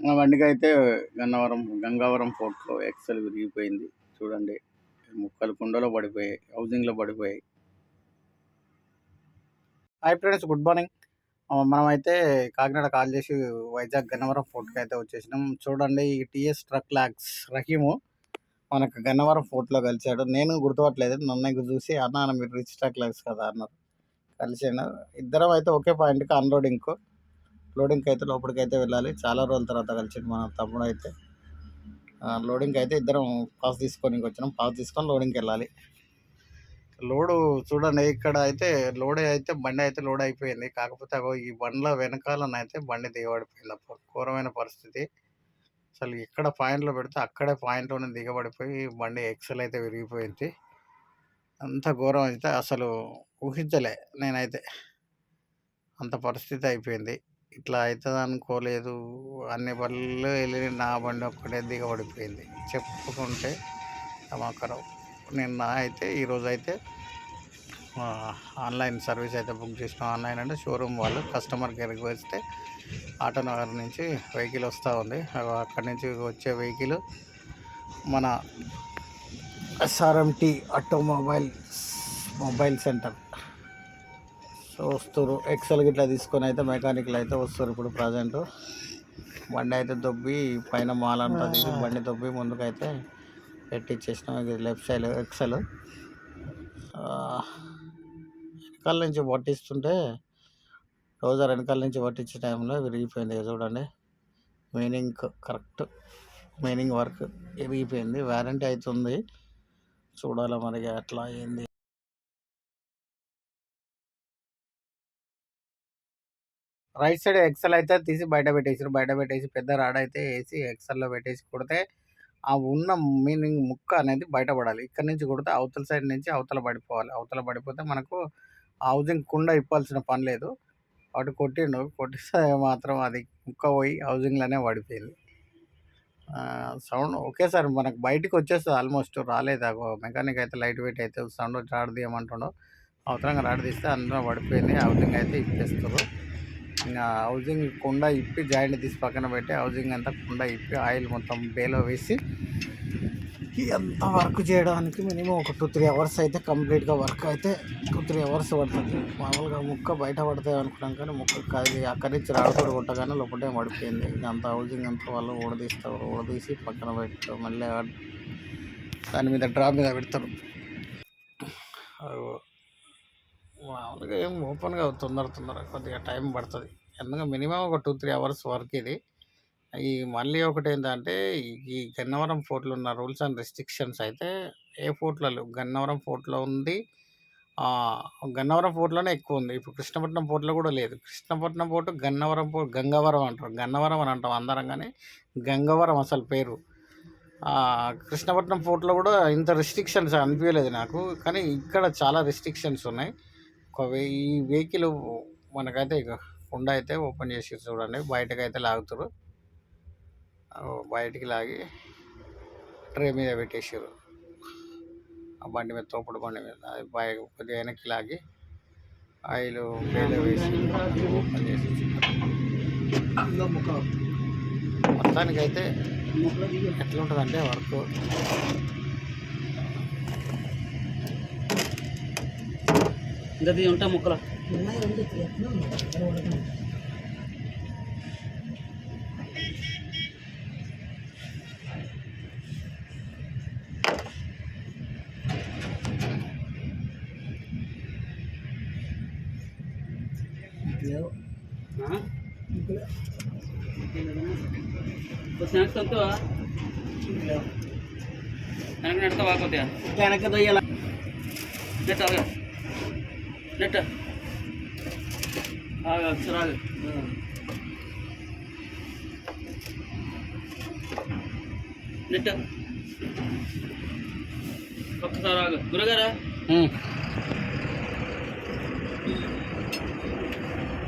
మా బండికి అయితే గన్నవరం గంగావరం ఫోర్ట్లో ఎక్సెల్ విరిగిపోయింది. చూడండి ముక్కలు కుండలో పడిపోయాయి హౌసింగ్లో పడిపోయాయి. Hi friends good morning. మనమైతే కాకినాడ కాల్ చేసి వైజాగ్ గన్నవరం ఫోర్ట్కి అయితే వచ్చేసినాం. చూడండి ఈ టీఎస్ ట్రక్ లాక్స్ రహీము మనకు గన్నవరం ఫోర్ట్లో కలిశాడు. నేను గుర్తుపట్టలేదు నన్ను చూసి అన్న మీరు రిచ్ ట్రక్ లాక్స్ కదా అన్నారు. కలిసాను ఇద్దరం అయితే ఒకే పాయింట్కి అన్లోడింగ్కు లోడింగ్కి అయితే లోపలికి అయితే వెళ్ళాలి. చాలా రోజుల తర్వాత కలిసిండు మన తమ్ముడు అయితే లోడింగ్కి అయితే ఇద్దరం పాస్ తీసుకొని వచ్చినాం. పాస్ తీసుకొని లోడింగ్కి వెళ్ళాలి. లోడు చూడండి ఇక్కడ అయితే లోడ్ అయితే బండి అయితే లోడ్ అయిపోయింది. కాకపోతే అగో ఈ బండ్ల వెనకాలనైతే బండి దిగబడిపోయింది. అప్పుడు ఘోరమైన పరిస్థితి. అసలు ఇక్కడ పాయింట్లో పెడితే అక్కడే పాయింట్లోనే దిగబడిపోయి బండి ఎక్సెల్ అయితే విరిగిపోయింది. అంత ఘోరం అయితే అసలు ఊహించలే నేనైతే. అంత పరిస్థితి అయిపోయింది. ఇట్లా అవుతుంది అనుకోలేదు. అన్ని బళ్ళు వెళ్ళి నా బండి ఒక్కటే దిగబడిపోయింది. చెప్పుకుంటే సమాకరం నిన్న అయితే ఈరోజు అయితే ఆన్లైన్ సర్వీస్ అయితే బుక్ చేసినాం. ఆన్లైన్ అంటే షోరూమ్ వాళ్ళు కస్టమర్ కేర్కి వస్తే ఆటోనగర్ నుంచి వెహికల్ వస్తూ ఉంది. అక్కడి నుంచి వచ్చే వెహికల్ మన SRMT automobile mobile centre. So వస్తారు ఎక్సెల్ గిట్లా తీసుకొని అయితే మెకానిక్లు అయితే వస్తారు ఇప్పుడు ప్రజెంట్ బండి అయితే దొబ్బి పైన మాల్ అంతా తీసి బండి దొబ్బి ముందుకైతే పెట్టిచ్చేసినాం. ఇది లెఫ్ట్ సైడ్ ఎక్సెల్ వెనకాల నుంచి పట్టిస్తుంటే రోజర్ వెనకాల నుంచి పట్టించే టైంలో విరిగిపోయింది చూడండి. మీనింగ్ కరెక్ట్ మీనింగ్ వర్క్ విరిగిపోయింది వారంటీ అవుతుంది చూడాలి మరి ఎట్లా అయింది. రైట్ సైడ్ ఎక్సెల్ అయితే తీసి బయట పెట్టేసారు బయట పెట్టేసి పెద్ద రాడ్ అయితే వేసి ఎక్సెల్లో పెట్టేసి కొడితే ఆ ఉన్న మీనింగ్ ముక్క అనేది బయటపడాలి. ఇక్కడ నుంచి కొడితే అవతల సైడ్ నుంచి అవతల పడిపోవాలి. అవతల పడిపోతే మనకు హౌజింగ్ కుండ ఇప్పాల్సిన పని లేదు. వాటి కొట్టిండు. కొట్టిస్తే మాత్రం అది ముక్క పోయి హౌజింగ్లోనే పడిపోయింది. సౌండ్ ఒకేసారి మనకు బయటకు వచ్చేస్తుంది ఆల్మోస్ట్. రాలేదు. మెకానిక్ అయితే లైట్ వెయిట్ అయితే సౌండ్ రాడ్ తీయమంటుండో. అవసరంగా రాడ్ తీస్తే అందులో పడిపోయింది. హౌజింగ్ అయితే ఇచ్చేస్తారు ఇంకా హౌజింగ్ కుండ ఇప్పి జాయింట్ తీసి పక్కన పెట్టి హౌజింగ్ అంతా కుండ ఇప్పి ఆయిల్ మొత్తం బేలో వేసి ఎంత వర్క్ చేయడానికి మినిమం ఒక టూ త్రీ అవర్స్ అయితే కంప్లీట్గా వర్క్ అయితే టూ త్రీ అవర్స్ పడుతుంది. మామూలుగా ముక్క బయట పడతాయి అనుకున్నాం కానీ ముక్క కాదు. అక్కడి నుంచి రాడతోడు కొట్టగానే లోపలే పడిపోయింది అంత హౌజింగ్ అంతా వాళ్ళు ఊడదీస్తారు. ఊడదీసి పక్కన పెడతారు మళ్ళీ దాని మీద డ్రా మీద పెడతారు. మామూలుగా ఏం ఓపెన్గా తొందర తొందర కొద్దిగా టైం పడుతుంది. ఎందుకంటే మినిమం ఒక టూ త్రీ అవర్స్ వర్క్ ఇది. ఈ మళ్ళీ ఒకటి ఏంటంటే ఈ గన్నవరం ఫోర్ట్లో ఉన్న రూల్స్ అండ్ రెస్ట్రిక్షన్స్ అయితే ఏ ఫోర్ట్లలో గన్నవరం ఫోర్ట్లో ఉంది. గన్నవరం ఫోర్ట్లోనే ఎక్కువ ఉంది. ఇప్పుడు కృష్ణపట్నం పోర్ట్లో కూడా లేదు. కృష్ణపట్నం పోర్టు గన్నవరం పోర్ట్ గంగవరం అంటారు. గన్నవరం అని అంటాం అందరం కానీ గంగవరం అసలు పేరు. కృష్ణపట్నం ఫోర్ట్లో కూడా ఇంత రెస్ట్రిక్షన్స్ అనిపించలేదు నాకు. కానీ ఇక్కడ చాలా రెస్ట్రిక్షన్స్ ఉన్నాయి. ఒక ఈ వెహికల్ మనకైతే ఇక కుండ అయితే ఓపెన్ చేసి చూడండి. బయటకు అయితే లాగుతారు బయటికి లాగి ట్రే మీద పెట్టేసారు ఆ బండి మీద తోపుడు బండి మీద అది బయ కొద్దిగా వెనక్కి లాగి ఆయిల్ వేసి ఓపెన్ చేసి మొత్తానికైతే ఎట్లా ఉంటుందంటే వర్క్ ఇంకా తీ ఉంటా ముక్కలు స్నాక్స్ అంతా వెనక నడతావా కొద్దిగా వెనక్కి దొయ్యాల నెట్ అవగా నెట్ ఒకసారి నెట్ ఒక్కసారి ఆగు. గురుగారా?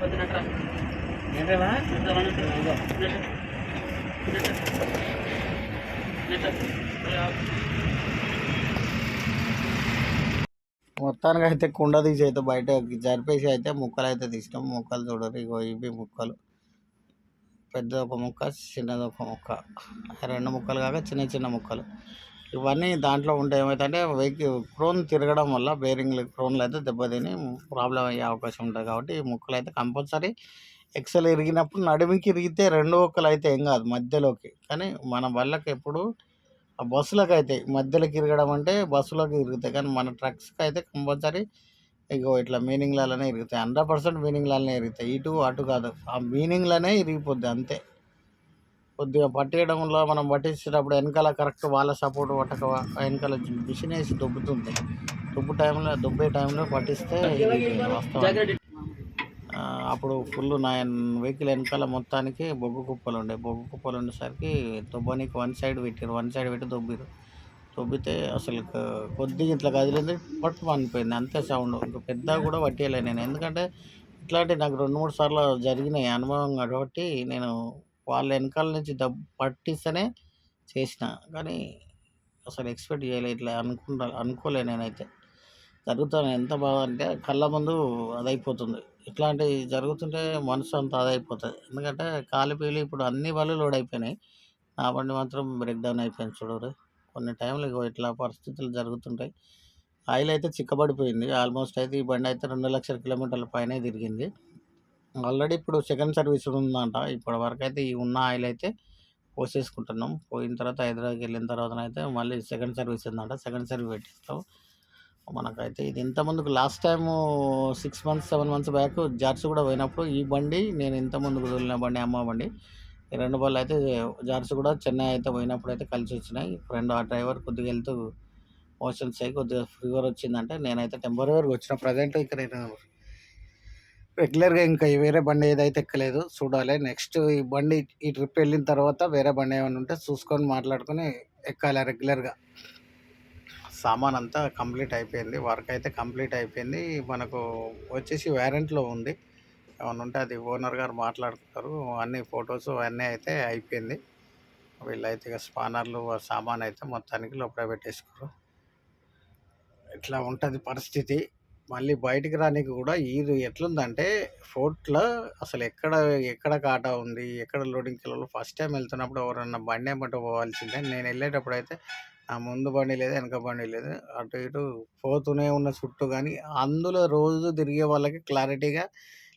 కొద్ది నట్రా ఏంటన్నా నెట్ నెట్ నెట్ నెట్ మొత్తానికి అయితే కుండ తీసి అయితే బయట జరిపేసి అయితే ముక్కలు అయితే తీసినాం. ముక్కలు చూడరు ఇగో ఇవి ముక్కలు. పెద్ద ఒక ముక్క చిన్నది ఒక ముక్క. రెండు ముక్కలు కాక చిన్న చిన్న ముక్కలు. ఇవన్నీ దాంట్లో ఉంటే ఏమవుతుందంటే వెహికల్ క్రోన్ తిరగడం వల్ల బేరింగ్లు క్రోన్లు అయితే దెబ్బతిని ప్రాబ్లం అయ్యే అవకాశం ఉంటుంది కాబట్టి ఈ ముక్కలు అయితే కంపల్సరీ ఎక్సెల్ ఇరిగినప్పుడు నడుమికి ఇరిగితే రెండు ఒక్కలు అయితే ఏం కాదు మధ్యలోకి. కానీ మన వాళ్ళకి ఎప్పుడు బస్సులకు అయితే మధ్యలోకి ఇరగడం అంటే బస్సులోకి ఇరుగుతాయి కానీ మన ట్రక్స్కి అయితే కంపల్సరీ ఇగో ఇట్లా మీనింగ్లలోనే ఇరుగుతాయి హండ్రెడ్ పర్సెంట్ మీనింగ్లలోనే ఇరుగుతాయి ఇటు అటు కాదు. ఆ మీనింగ్లోనే ఇరిగిపోద్ది అంతే. కొద్దిగా పట్టేయడంలో మనం పట్టించేటప్పుడు వెనకాల కరెక్ట్ వాళ్ళ సపోర్ట్ పట్టక వెనకాల మిషన్ వేసి దొబ్బుతుంది దుబ్బు టైంలో దొబ్బే టైంలో పట్టిస్తే ఇరిగిపోయింది అప్పుడు ఫుల్ నా వెహికల్ వెనకాల మొత్తానికి బొగ్గు కుప్పలు ఉండే. బొగ్గు కుప్పలు ఉండేసరికి దుబ్బనికి వన్ సైడ్ పెట్టారు. వన్ సైడ్ పెట్టి దొబ్బిరు దొబ్బితే అసలు కొద్దిగా ఇట్లా కదిలింది పట్టు అనిపోయింది అంతే సౌండ్. ఇంకా పెద్దగా కూడా పట్టేయలే నేను. ఎందుకంటే ఇట్లాంటి నాకు రెండు మూడు సార్లు జరిగినాయి అనుభవం కాబట్టి నేను వాళ్ళ వెనకాల నుంచి దబ్ పట్టిస్తేనే చేసిన. కానీ అసలు ఎక్స్పెక్ట్ చేయలే ఇట్లా అనుకుంటా అనుకోలే నేనైతే. జరుగుతాను ఎంత బాగా అంటే కళ్ళ ముందు అదైపోతుంది. ఇట్లాంటివి జరుగుతుంటే మనసు అంత అదైపోతుంది. ఎందుకంటే కాలిపీలు ఇప్పుడు అన్ని బళ్ళు లోడ్ అయిపోయినాయి నా బండి మాత్రం బ్రేక్ డౌన్ అయిపోయింది చూడరు. కొన్ని టైంలో ఇగో ఇట్లా పరిస్థితులు జరుగుతుంటాయి. ఆయిల్ అయితే చిక్కబడిపోయింది. ఆల్మోస్ట్ అయితే ఈ బండి అయితే రెండు లక్షల కిలోమీటర్ల పైనే తిరిగింది. ఆల్రెడీ ఇప్పుడు సెకండ్ సర్వీస్ ఉందంట. ఇప్పటి వరకు అయితే ఈ ఉన్న ఆయిల్ అయితే పోసేసుకుంటున్నాం. పోయిన తర్వాత హైదరాబాద్కి వెళ్ళిన తర్వాత అయితే మళ్ళీ సెకండ్ సర్వీస్ ఉందంట. సెకండ్ సర్వీస్ పెట్టిస్తాం. మనకైతే ఇది ఇంత ముందుకు last time six months seven months back jars కూడా పోయినప్పుడు ఈ బండి నేను ఇంత ముందుకు వదిలిన బండి అమ్మ బండి. ఈ రెండు బళ్ళు అయితే జార్స్ కూడా చెన్నై అయితే పోయినప్పుడు అయితే కలిసి వచ్చినాయి. ఫ్రెండ్ ఆ డ్రైవర్ కొద్దిగా వెళ్తూ మోషన్స్ అయ్యి కొద్దిగా ఫీవర్ వచ్చిందంటే నేనైతే టెంపరీగా వచ్చిన ప్రజెంట్ ఇక్కడ నేను రెగ్యులర్గా ఇంకా వేరే బండి ఏదైతే ఎక్కలేదు చూడాలి. నెక్స్ట్ ఈ బండి ఈ ట్రిప్ వెళ్ళిన తర్వాత వేరే బండి ఏమైనా ఉంటే చూసుకొని మాట్లాడుకొని ఎక్కాలి రెగ్యులర్గా సామాన్ అంతా కంప్లీట్ అయిపోయింది. వర్క్ అయితే కంప్లీట్ అయిపోయింది. మనకు వచ్చేసి వ్యారెంట్లో ఉంది. ఏమైనా ఉంటే అది ఓనర్ గారు మాట్లాడుకుంటారు అన్ని ఫొటోస్ అన్నీ అయితే అయిపోయింది. వీళ్ళైతే ఇక స్పానర్లు సామాన్ అయితే మొత్తానికి లోపల పెట్టేసుకున్నారు ఇట్లా ఉంటుంది పరిస్థితి. మళ్ళీ బయటికి రానికి కూడా ఇది ఎట్లుందంటే ఫోర్ట్లో అసలు ఎక్కడ ఎక్కడ కాటా ఉంది ఎక్కడ లోడింగ్ కిలోలు ఫస్ట్ టైం వెళ్తున్నప్పుడు ఎవరన్నా బండి ఏమంటే పోవాల్సిందే. నేను వెళ్ళేటప్పుడు అయితే ఆ ముందు బండి లేదు వెనక బండి లేదు. అటు ఇటు పోతూనే ఉన్న చుట్టూ కానీ అందులో రోజు తిరిగే వాళ్ళకి క్లారిటీగా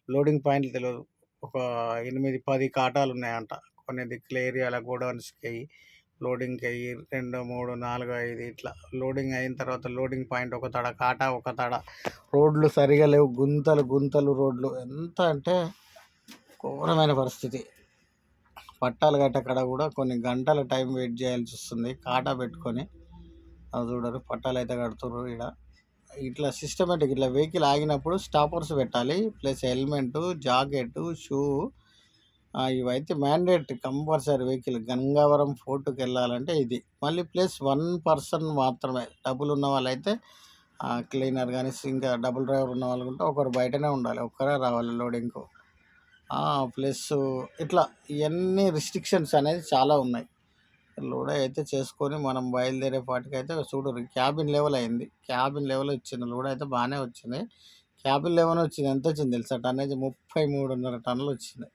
లోడింగ్ పాయింట్లు తెలియదు ఒక ఎనిమిది పది కాటాలు ఉన్నాయంట. కొన్ని దిక్కుల ఏరియాల గోడౌన్స్కి అయ్యి లోడింగ్కి అయ్యి రెండు మూడు నాలుగు ఐదు ఇట్లా లోడింగ్ అయిన తర్వాత లోడింగ్ పాయింట్ ఒక తడ కాటా ఒక తడ. రోడ్లు సరిగా లేవు. గుంతలు గుంతలు రోడ్లు. ఎంత అంటే ఘోరమైన పరిస్థితి. పట్టాలు కట్టక్కడ కూడా కొన్ని గంటల టైం వెయిట్ చేయాల్సి వస్తుంది. కాటా పెట్టుకొని అది చూడరు పట్టాలు అయితే కడుతుర్రు ఇక్కడ ఇట్లా సిస్టమేటిక్ ఇట్లా వెహికల్ ఆగినప్పుడు స్టాపర్స్ పెట్టాలి ప్లస్ హెల్మెట్ జాకెట్ షూ ఇవైతే మ్యాండేట్ కంపల్సరీ వెహికల్ గంగావరం ఫోర్ట్కి వెళ్ళాలంటే ఇది. మళ్ళీ ప్లస్ వన్ పర్సన్ మాత్రమే. డబ్బులు ఉన్న వాళ్ళైతే క్లీనర్ కానీ ఇంకా డబుల్ డ్రైవర్ ఉన్న వాళ్ళు ఉంటే ఒకరు బయటనే ఉండాలి. ఒక్కరే రావాలి లోడింగ్కు ప్లస్ ఇట్లా ఇవన్నీ రిస్ట్రిక్షన్స్ అనేది చాలా ఉన్నాయి. లోడ్ అయితే చేసుకొని మనం బయలుదేరే పాటికి అయితే చూడరు క్యాబిన్ లెవెల్ అయింది. క్యాబిన్ లెవెల్ వచ్చింది లోడ్ అయితే బాగానే వచ్చింది. క్యాబిన్ లెవెల్ వచ్చింది ఎంత వచ్చింది తెలుసా? టన్నేజ్ ముప్పై మూడున్నర టన్నులు వచ్చింది.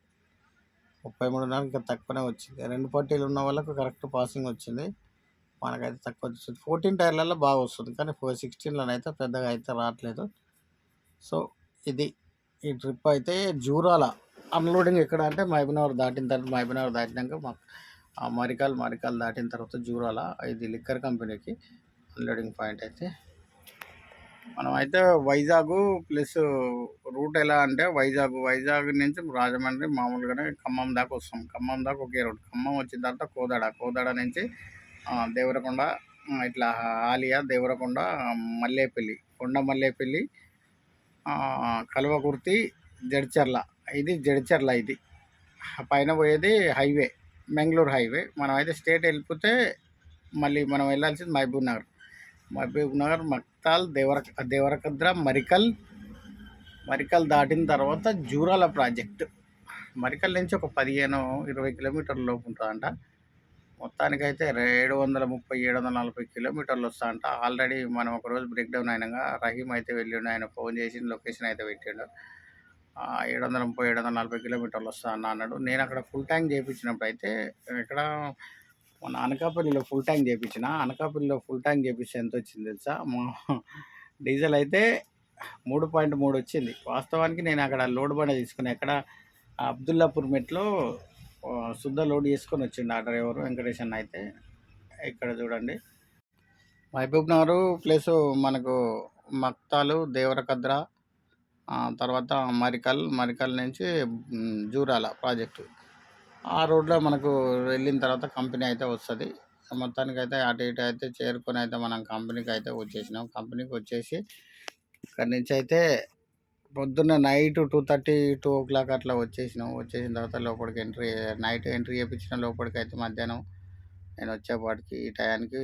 ముప్పై మూడున్నర ఇంకా తక్కువనే వచ్చింది. రెండు పట్టీలు ఉన్న వాళ్ళకు కరెక్ట్ పాసింగ్ వచ్చింది. మనకైతే తక్కువ వచ్చింది. ఫోర్టీన్ టైర్లలో బాగా వస్తుంది. కానీ ఫోర్ సిక్స్టీన్లో అయితే పెద్దగా అయితే రావట్లేదు. సో ఇది ఈ ట్రిప్ అయితే జూరాల అన్లోడింగ్ ఎక్కడ అంటే మహబూబ్నగర్ దాటిన తర్వాత మహబూబ్నగర్ దాటినాక మా మరికాల్ మరికాల్ దాటిన తర్వాత జూరాల ఇది లిక్కర్ కంపెనీకి అన్లోడింగ్ పాయింట్ అయితే. మనం అయితే వైజాగ్ ప్లస్ రూట్ ఎలా అంటే వైజాగ్ వైజాగ్ నుంచి రాజమండ్రి మామూలుగానే ఖమ్మం దాకా వస్తాం. ఖమ్మం దాకా ఒకే రూట్ ఖమ్మం వచ్చిన తర్వాత కోదాడ కోదాడ నుంచి దేవరకొండ ఇట్లా ఆలియా దేవరకొండ మల్లేపల్లి కొండ మల్లేపల్లి కలువకుర్తి కల్వకుర్తి జడ్చర్ల ఇది జడ్చర్ల ఇది. పైన పోయేది హైవే బెంగళూరు హైవే. మనం అయితే స్టేట్ వెళ్ళిపోతే మళ్ళీ మనం వెళ్ళాల్సింది మహబూబ్ నగర్. మహబూబ్ నగర్ మక్తాల్ దేవర దేవరకద్ర మరికల్. మరికల్ దాటిన తర్వాత జూరాల ప్రాజెక్ట్. మరికల్ నుంచి ఒక పదిహేను ఇరవై కిలోమీటర్ల లోపు ఉంటుందంట. మొత్తానికైతే ఏడు వందల ముప్పై ఏడు వందల నలభై కిలోమీటర్లు వస్తాయంట. ఆల్రెడీ మనం ఒక రోజు బ్రేక్ డౌన్ అయినాక రహీం అయితే వెళ్ళిండు ఆయన ఫోన్ చేసి లొకేషన్ అయితే పెట్టిండు. ఏడు వందల ముప్పై ఏడు వందల నలభై కిలోమీటర్లు వస్తా అన్న అన్నాడు. నేను అక్కడ ఫుల్ ట్యాంక్ చేయించినప్పుడు అయితే ఇక్కడ మన అనకాపల్లిలో ఫుల్ ట్యాంక్ చేయించిన అనకాపల్లిలో ఫుల్ ట్యాంక్ చేపిస్తే ఎంత వచ్చింది తెలుసా? మా డీజిల్ అయితే మూడు పాయింట్ మూడు వచ్చింది. వాస్తవానికి నేను అక్కడ లోడ్ బండ తీసుకుని ఎక్కడ అబ్దుల్లాపూర్ మెట్లో శుద్ధ లోడ్ చేసుకొని వచ్చిండు ఆ డ్రైవర్ వెంకటేష్ అన్న అయితే. ఇక్కడ చూడండి. మహబూబ్ నగర్ ప్లస్ మనకు మక్తాలు దేవరకద్ర తర్వాత మరికల్ మరికల్ నుంచి జూరాల ప్రాజెక్టు. ఆ రోడ్లో మనకు వెళ్ళిన తర్వాత కంపెనీ అయితే వస్తుంది. మొత్తానికి అయితే అటు ఇటు అయితే చేరుకొని అయితే మనం కంపెనీకి అయితే వచ్చేసినాం. కంపెనీకి వచ్చేసి ఇక్కడి నుంచి అయితే పొద్దున్న night two thirty two o'clock అట్లా వచ్చేసినాం. వచ్చేసిన తర్వాత లోపలికి ఎంట్రీ నైట్ ఎంట్రీ చేయించిన లోపలికి అయితే మధ్యాహ్నం నేను వచ్చేపాటికి ఈ టయానికి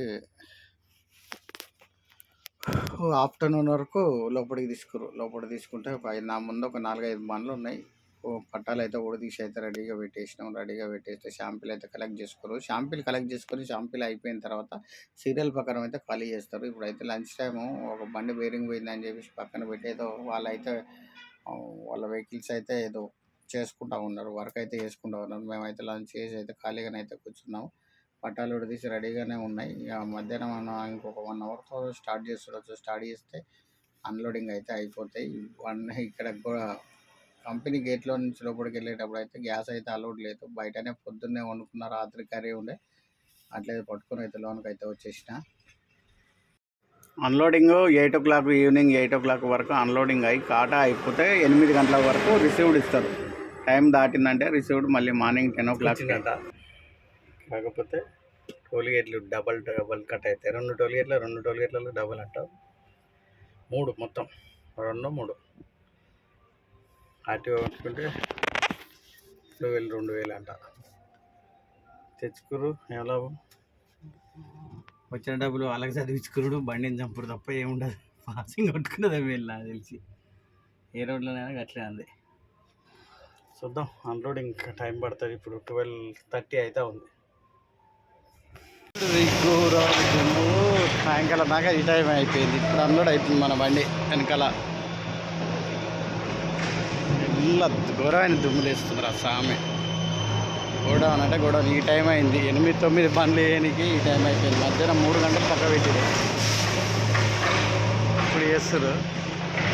ఆఫ్టర్నూన్ వరకు లోపలికి తీసుకురు. లోపలికి తీసుకుంటే ఒక ఐదు- నా ముందు ఒక నాలుగైదు బండ్లు ఉన్నాయి. ఓ పట్టాలు అయితే తీసి అయితే రెడీగా పెట్టేసినాం. రెడీగా పెట్టేస్తే షాంపీలు అయితే కలెక్ట్ చేసుకోరు. షాంపీలు కలెక్ట్ చేసుకొని షాంపీలు అయిపోయిన తర్వాత సీరియల్ ప్రకారం అయితే ఖాళీ చేస్తారు. ఇప్పుడు అయితే లంచ్ టైము. ఒక బండి బేరింగ్ పోయిందని చెప్పేసి పక్కన పెట్టి ఏదో వాళ్ళైతే వాళ్ళ వెహికల్స్ అయితే ఏదో చేసుకుంటా ఉన్నారు. వర్క్ అయితే చేసుకుంటా ఉన్నారు. మేమైతే లంచ్ చేసి అయితే ఖాళీగానే అయితే కూర్చున్నాము. పట్టాలు కూడా తీసి రెడీగానే ఉన్నాయి. ఇక మధ్యాహ్నం మనం ఇంకొక వన్ అవర్తో స్టార్ట్ చేస్తుండొచ్చు స్టార్ట్ చేస్తే అన్లోడింగ్ అయితే అయిపోతాయి. వన్ ఇక్కడ కూడా కంపెనీ గేట్లో నుంచి లోపలికి వెళ్ళేటప్పుడు అయితే గ్యాస్ అయితే అలౌడ్ లేదు. బయటనే పొద్దున్నే వండుకున్న రాత్రి కర్రీ ఉండే అట్లే పట్టుకొని అయితే లోనికి అయితే వచ్చేసిన. Unloading eight o'clock evening eight o'clock వరకు అన్లోడింగ్ అయ్యి కాటా అయిపోతే ఎనిమిది గంటల వరకు రిసీవ్డ్ ఇస్తారు. టైం దాటిందంటే రిసీవ్డ్ మళ్ళీ మార్నింగ్ టెన్ ఓ క్లాక్ కాకపోతే టోల్గేట్లు డబల్ డబల్ కట్ అవుతాయి. రెండు టోల్గేట్ల రెండు టోల్గేట్లలో డబల్ అంట మూడు మొత్తం. రెండు మూడు. ఆర్టీఓ పెట్టుకుంటే రెండు వేలు రెండు వేలు అంట. తెచ్చుకురు ఏం లాభం? వచ్చిన డబ్బులు వాళ్ళకి చదివించుకురుడు బండిని చంపుడు తప్ప ఏముండదు పాసింగ్ కొట్టుకున్నది వీళ్ళు నాకు తెలిసి. ఏ రోడ్లోనైనా అట్లే ఉంది చూద్దాం అన్లోడింగ్ టైం పడుతుంది. ఇప్పుడు ట్వెల్వ్ థర్టీ అయితే ఉంది. సాయంకాలం దాకా ఈ టైం అయిపోయింది. ఇప్పుడు అన్లోడ్ అయిపోయింది మన బండి వెనకాల. ఇలా ఘోరమైన దుమ్ములు వేస్తున్నారు ఆ సామె. గోడౌన్ అంటే గోడౌన్. ఈ టైం అయింది. ఎనిమిది తొమ్మిది పనులు వేయడానికి ఈ టైం అయిపోయింది. మధ్యాహ్నం మూడు గంటలు పక్క పెట్టింది ఇప్పుడు చేస్తారు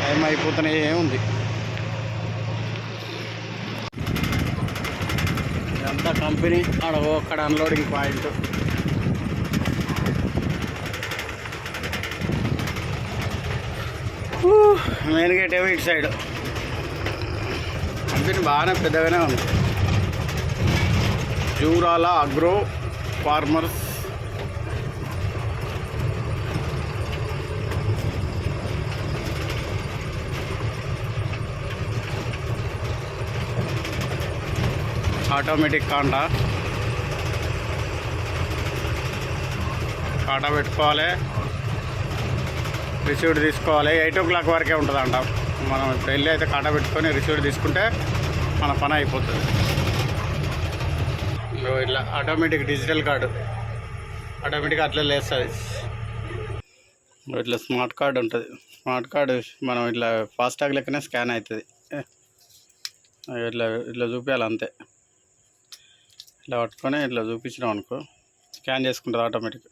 టైం అయిపోతూనే ఏముంది ఇదంతా కంపెనీ. ఆడ అక్కడ అన్లోడింగ్ పాయింట్. మెయిన్ గేట్ ఏమో ఇటు సైడ్ కంపెనీ బాగానే పెద్దగానే ఉంది. Jurala agro farmers. ఆటోమేటిక్ కాంటా కాటా పెట్టుకోవాలి. రిసీవ్డ్ తీసుకోవాలి. ఎయిట్ ఓ క్లాక్ వరకే ఉంటుందంట. మనం ఇప్పుడు వెళ్ళి అయితే కాటా పెట్టుకొని రిసీవ్ తీసుకుంటే మన పని అయిపోతుంది. ఇట్లా ఆటోమేటిక్ డిజిటల్ కార్డు. ఆటోమేటిక్గా అట్లా లేస్తుంది. ఇట్లా స్మార్ట్ కార్డు ఉంటుంది. స్మార్ట్ కార్డు మనం ఇట్లా ఫాస్టాగ్ లెక్కనే స్కాన్ అవుతుంది ఇట్లా ఇట్లా చూపించాలి అంతే. ఇట్లా పట్టుకొని ఇట్లా చూపించినాం అనుకో స్కాన్ చేసుకుంటుంది ఆటోమేటిక్.